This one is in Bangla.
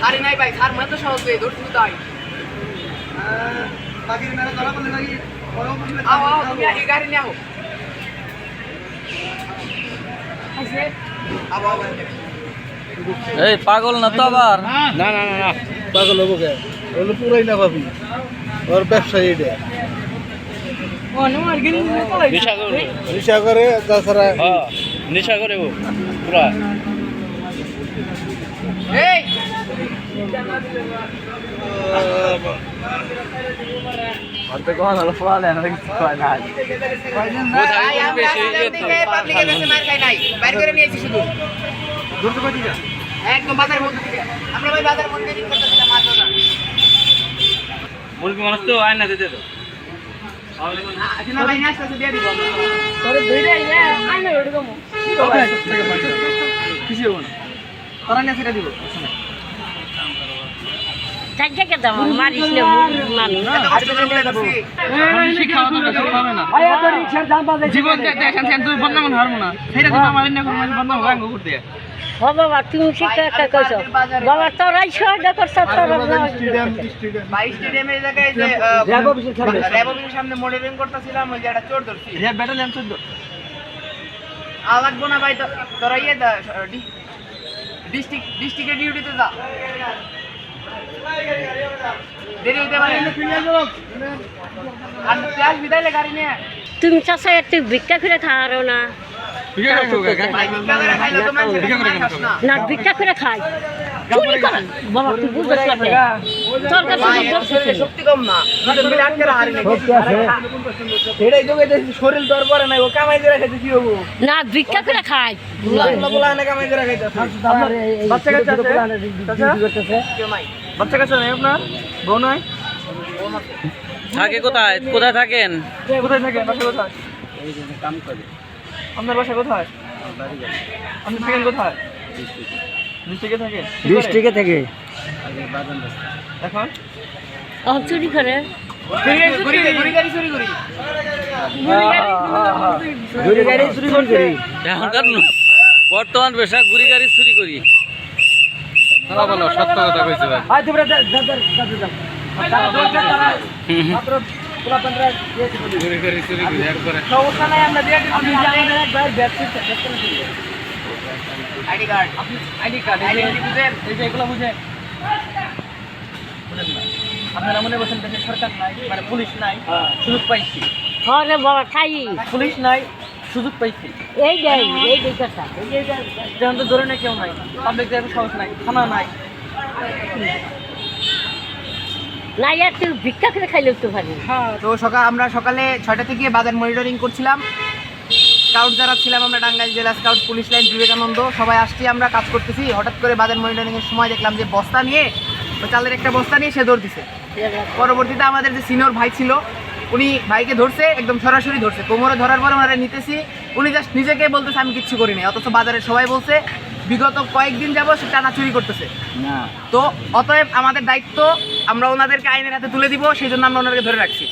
সারি নাই ভাই সার মানে তো সহজ হয়ে তাই বাকি মেরা ধরা গাড়ি নিয়ে আও এই, পাগল না তো আবার? না না না। পাগল হব কে? ওগুলো পুরাই না ভাবি ওর ব্যবসায়ী এটা। চলে রিসা করে তাছাড়া নেশা করে ও পুরা। পাবলিকের কাছে মার খাই নাই। বাইরে করে নিয়েছি শুধু। একদম বাজার মধ্যে আমরা ভাই বাজার মধ্যে করতেছিলাম মাছ বাজার মুরগি মানুষ তো আয় না দিতে তো। না কিছু হব না তারা নিয়ে সেটা দিব। দাম মারিস না মানুষ ও বাবা তুমি শিক্ষা কইছ। বাবা তোরাই সহায়তা করছ তোরা স্টেডিয়ামের জায়গায় যে র্যাব অফিসের সামনে। র্যাব মনিটরিং করতেছিলাম ওই যে একটা চোর ধরছি। রে ব্যাটালিয়ন চোদ্দ আর লাগবো না ভাই তো তোরা ইয়ে দা ডিস্ট্রিক্ট ডিস্ট্রিক্টের ডিউটিতে যা। তুমি চাষা একটু ভিক্ষা করে খাওয়ারো না ভিক্ষা করে না ভিক্ষা খাই চুরি বাবা তুই বুঝতে পারবে শরীরে শক্তি কম না এটাই তো নাই ও কামাই করে খাইতে কি হব না ভিক্ষা করে খাই বলা বলা না কামাই করে খাইতে বাচ্চা কাচ্চা আছে চাচা কেউ নাই বাচ্চা কাচ্চা নাই আপনার? বউ নাই? থাকে কোথায়? কোথায় থাকেন? কোথায় থাকে বাসা কোথায়? আপনার বাসা কোথায়? আপনি থাকেন কোথায়? ডিস্ট্রিক্টে থাকে? ডিস্ট্রিক্টে থেকে। এখন? চুরি করে। করি এখনকার বর্তমান পেশা গুড়ি গাড়ি চুরি করি। তারা বলো সত্য কথা কইছে ভাই। আয় তোমরা যা যা যা যা যা তারা দরকার তারা মাত্র পুরা পনেরো দিয়েছি বলি। চুরি করে চুরি করে একবারে সমস্যা নাই আমরা দিয়ে দিচ্ছি। জানেন না। একবার ব্যাটসিট আইডি কার্ড। আইডি কার্ড এই যে এগুলো বুঝে আপনারা মনে করছেন দেশের সরকার নাই মানে পুলিশ নাই সুযোগ পাইছি। খাই পুলিশ নাই সুযোগ পাইছি। এই দেই এই দেই কথা যেমন তো ধরে না কেউ নাই পাবলিক জায়গায় সাহস নাই থানা নাই। তুই ভিক্ষা করে খাইলে তো সকাল আমরা সকালে ছয়টা থেকে বাজার মনিটরিং করছিলাম। স্কাউট যারা ছিলাম আমরা টাঙ্গাইল জেলা স্কাউট পুলিশ লাইন বিবেকানন্দ সবাই আসছি আমরা কাজ করতেছি। হঠাৎ করে বাজার মনিটরিং এর সময় দেখলাম যে বস্তা নিয়ে চালের একটা বস্তা নিয়ে সে দৌড় দিছে। পরবর্তীতে আমাদের যে সিনিয়র ভাই ছিল উনি ভাইকে ধরছে একদম সরাসরি ধরছে। কোমরে ধরার পর ওনারা নিতেছি। উনি জাস্ট নিজেকে বলতেছে আমি কিচ্ছু করি নাই। অথচ বাজারে সবাই বলছে বিগত কয়েকদিন যাব সে টানা চুরি করতেছে। তো অতএব আমাদের দায়িত্ব আমরা ওনাদেরকে আইনের হাতে তুলে দিব সেই জন্য আমরা ওনাদেরকে ধরে রাখছি।